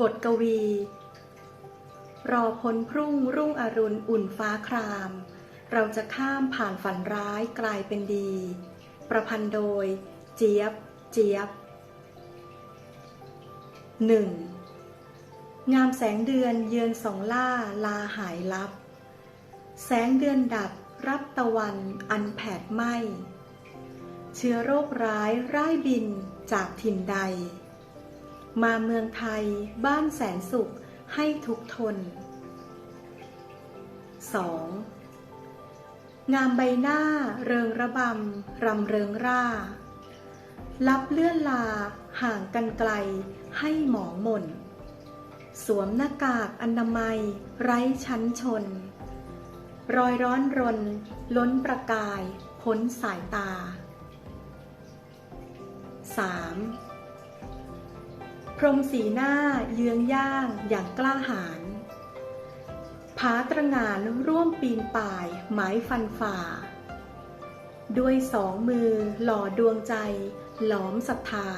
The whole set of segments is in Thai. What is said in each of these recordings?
บทกวี รอพ้นพรุ่งรุ่งอรุณอุ่นฟ้าคราม เราจะข้ามผ่านฝันร้ายกลายเป็นดี ประพันธ์โดย เจี๊ยบ เจี๊ยบหนึ่งงามแสงเดือนเยือนสองล่าลาหายลับ แสงเดือนดับรับตะวันอันแผดไหมเชื้อโรคร้ายร่ายบินจากถิ่นใด มาเมืองไทยบ้านแสนสุขให้ทุกทน 2. งามใบหน้าเริงระบำรำเริงร่าลับเลื่อนลาห่างกันไกลให้หมองหม่น สวมหน้ากากอนามัยไร้ชั้นชน รอยร้อนรน ล้นประกายพ้นสายตา 3. พรมสีหน้าเยื้องย่างอย่างกล้าหาญผาตระงานร่วมปีนป่ายหมายฟันฝ่า ด้วยสองมือหล่อดวงใจ หลอมศรัทธา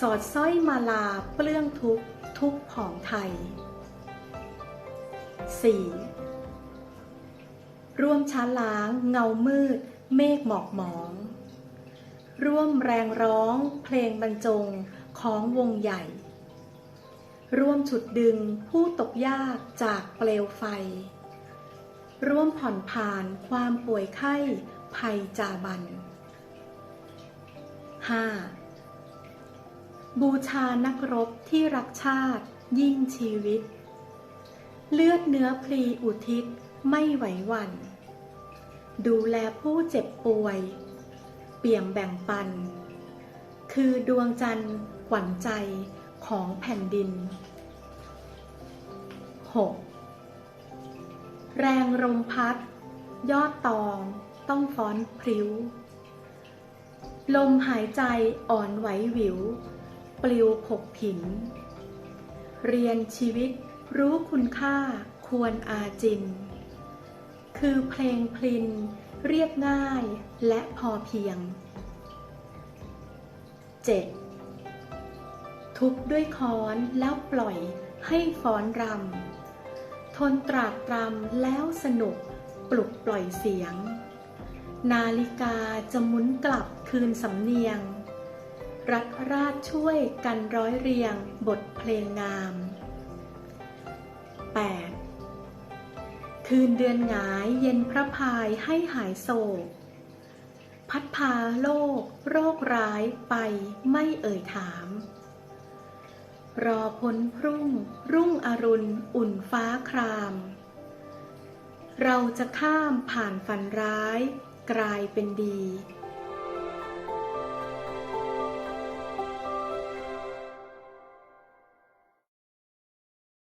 สอดสร้อยมาลาเปลื้องทุกทุกข์ผองไทย 4. ร่วมช้าล้างเงามืด เมฆหมอกหมอง ร่วมแรงร้องเพลงบรรจง ของวงใหญ่ ร่วมฉุดดึงผู้ตกยากจากเปลวไฟ ร่วมผ่อนผ่านความป่วยไข้ภัยจาบัน 5. บูชานักรบที่รักชาติยิ่งชีวิต เลือดเนื้อพลีอุทิศไม่ไหวหวัน่นดูแลผู้เจ็บป่วย เปี่ยมแบ่งปัน คือดวงจันทร์ ขวัญใจของแผ่นดิน 6. แรงลมพัด ยอดตองต้องฟ้อนพริ้ว ลมหายใจอ่อนไหวหวิว ปลิวผกผิน เรียนชีวิตรู้คุณค่าควรอาจิน คือเพลงพลินเรียบง่ายและพอเพียง 7. ทุบด้วยค้อนแล้วปล่อยให้ฟ้อนรำ ทนตรากตรำแล้วสนุกปลุกปล่อยเสียง นาฬิกาจะหมุนกลับคืนสำเนียง รัฐราชช่วยกันร้อยเรียงบทเพลงงาม 8. คืนเดือนหงายเย็นพระพายให้หายโศก พัดพาโลก โรคร้ายไปไม่เอ่ยถาม รอพ้นพรุ่ง รุ่งอรุณ อุ่นฟ้าคราม เราจะข้ามผ่านฝันร้าย กลายเป็นดี